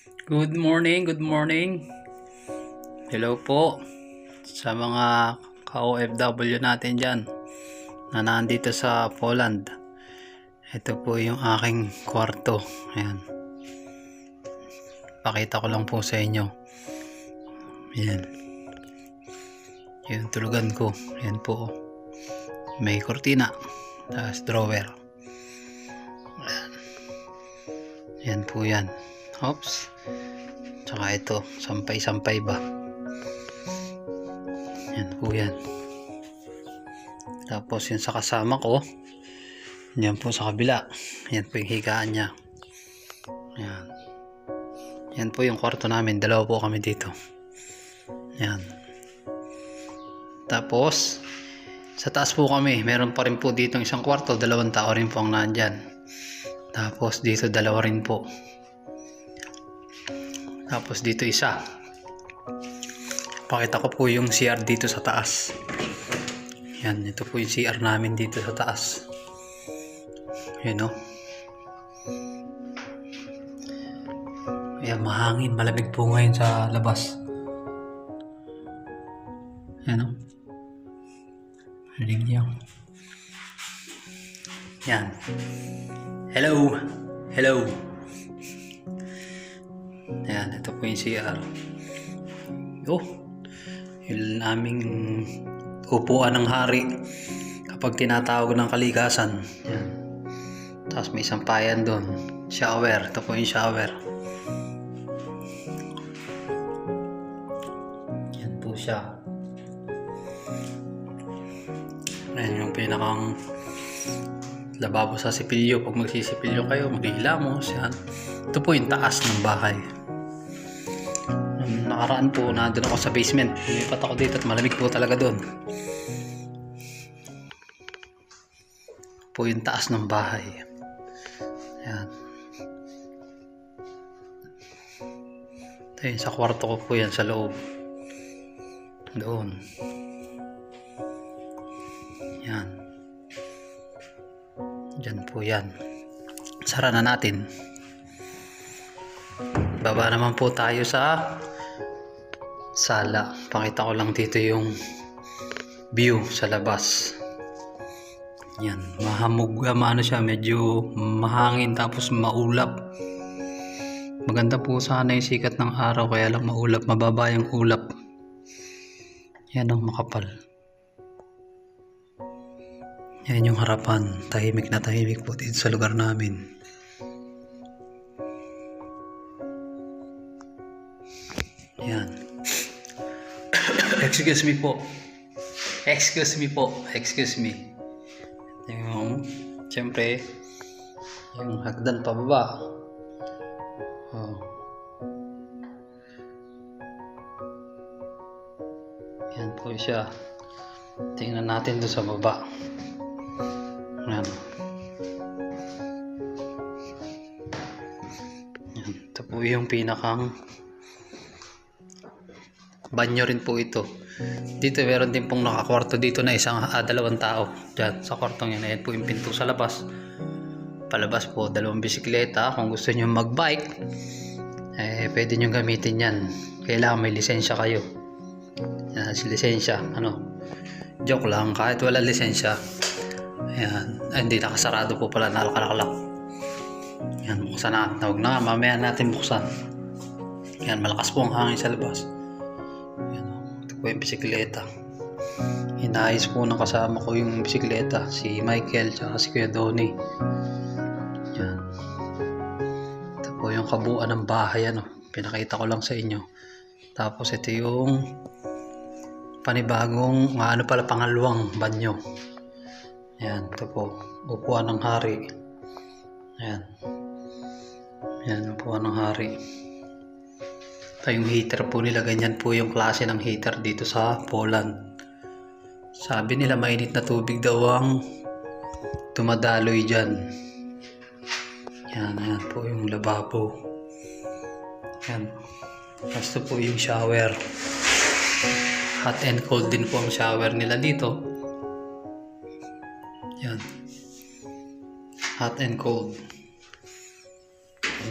Good morning, good morning. Hello po sa mga ka-OFW natin dyan na nandito sa Poland. Ito po yung aking kwarto. Ayan. Pakita ko lang po sa inyo. Ayan. Yung tulugan ko. Ayan po. May kortina. Tapos drawer. Ayan. Ayan po yan. Oops. Tsaka ito, sampay-sampay ba? Yan po yan. Tapos yun sa kasama ko, yan po sa kabila. Yan po yung higaan niya. Yan. Yan po yung kwarto namin. Dalawa po kami dito. Yan. Tapos, sa taas po kami, meron pa rin po dito isang kwarto. Dalawang tao rin po ang nandyan. Tapos dito dalawa rin po. Tapos dito isa. Pakita ko po yung CR dito sa taas. Yan, ito po yung CR namin dito sa taas. Yan o. Ayan, mahangin. Malamig po ngayon sa labas. Yan o. Rinig niyo. Yan. Hello! Hello! Ayan, ito po yung CR. Oh, yung aming upuan ng hari kapag tinatawag ng kalikasan. Ayan. Tapos may sampayan doon. Shower. Ito po yung shower. Yan po siya. Ayan yung pinakang lababo sa sipilyo. Pag magsisipilyo kayo, maghihilamos. Yan. Ito po yung taas ng bahay. Nakaraan po, nandun ako sa basement. Lumipat ako dito at malamig po talaga doon. Po yung taas ng bahay. Yan. Ito yun, sa kwarto ko po yan sa loob. Doon. Yan. Diyan po yan. Sara na natin. Baba naman po tayo sa sala. Pakita ko lang dito yung view sa labas. Yan, mahamog, ah, maano siya, medyo mahangin tapos maulap. Maganda po sana yung sikat ng araw kaya lang maulap, mababa yung ulap. Yan ang makapal. Yan yung harapan, tahimik na tahimik po dito sa lugar namin. Yan. Excuse me po. Excuse me po. Excuse me. Yung, siyempre, yung hagdan pababa. Oh. Yan po siya. Tingnan natin doon sa baba. Yan. Yan. Ito po yung pinakang banyo rin po ito. Dito meron din pong nakakwarto dito na isang ah, dalawang tao. Diyan sa kwartong yan. Ayan po yung pinto sa labas. Palabas po dalawang bisikleta. Kung gusto nyo magbike, eh pwede nyo gamitin yan. Kailangan may lisensya kayo. Yan, si lisensya. Ano? Joke lang. Kahit wala lisensya. Ayan. Ay, hindi nakasarado po pala. Nakalakalak. Yan. Buksan na. Huwag na. Mamaya natin buksan. Yan. Malakas po ang hangin sa labas. Yan. o. Ito po yung bisikleta. Inayos po ng kasama ko yung bisikleta. Si Michael tsaka si Kuya Donnie. Yan. Ito po yung kabuuan ng bahay. Ano. Pinakita ko lang sa inyo. Tapos ito yung panibagong ano pala pangalawang banyo. Yan, ito po. Upuan ng hari. Yan. Yan, upuan ng hari. Ito yung heater po nila. Ganyan po yung klase ng heater dito sa Poland. Sabi nila mainit na tubig daw ang tumadaloy dyan. Yan, yan po yung lababo. Yan. Ito po yung shower. Hot and cold din po ang shower nila dito. Yan. Hot and cold.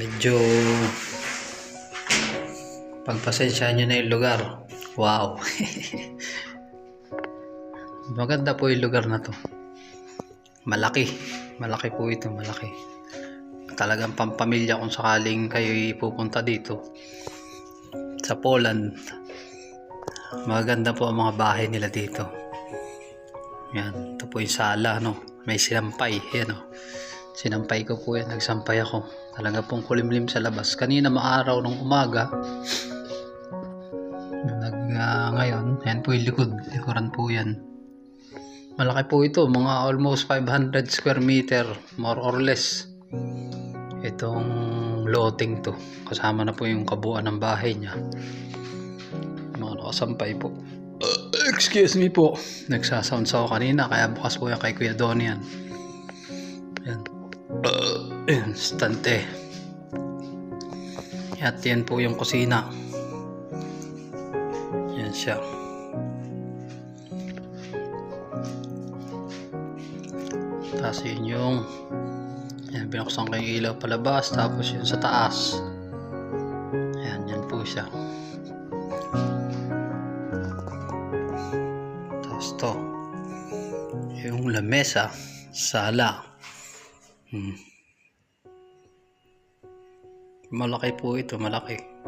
Medyo Pagpasensyahan nyo na yung lugar. Wow. Maganda po yung lugar na to. Malaki. Malaki po ito, malaki. Talagang pampamilya kung sakaling kayo pupunta dito. Sa Poland. Maganda po ang mga bahay nila dito. Yan, ito po yung sala, no? May sinampay, yan, no? Sinampay ko po yan, nagsampay ako. Talaga pong kulimlim sa labas. Kanina maaraw ng umaga, ah, ngayon, yan po yung likod, likuran po yan. Malaki po ito, mga almost 500 square meter, more or less. Itong loting to, kasama na po yung kabuuan ng bahay niya. Mga nakasampay po. Uh, excuse me po. Nagsasound sa ako kanina, kaya bukas po yan kay Kuya Don yan. Yan. Uh, yan, stante. At yan po yung kusina. Yan siya. Tapos yun yung yan, binuksan ko yung ilaw palabas tapos yun sa taas. Yan, yan po siya. Tapos to. Yung lamesa, sala. Hmm. Malaki po ito, malaki.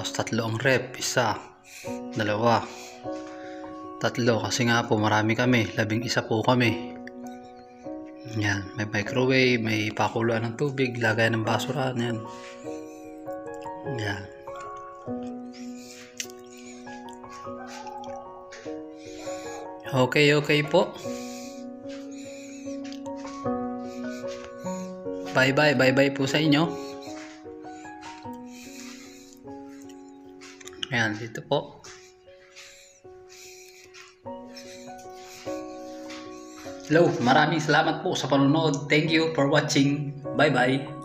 Tapos tatlo ang rep, isa, dalawa, tatlo kasi nga po marami kami, labing isa po kami. Yan, may microwave, may pakuluan ng tubig, lagay ng basura, yan. Yan. Okay, okay po. Bye bye, bye bye po sa inyo. Ayan, dito po. Hello, maraming salamat po sa panonood. Thank you for watching. Bye bye.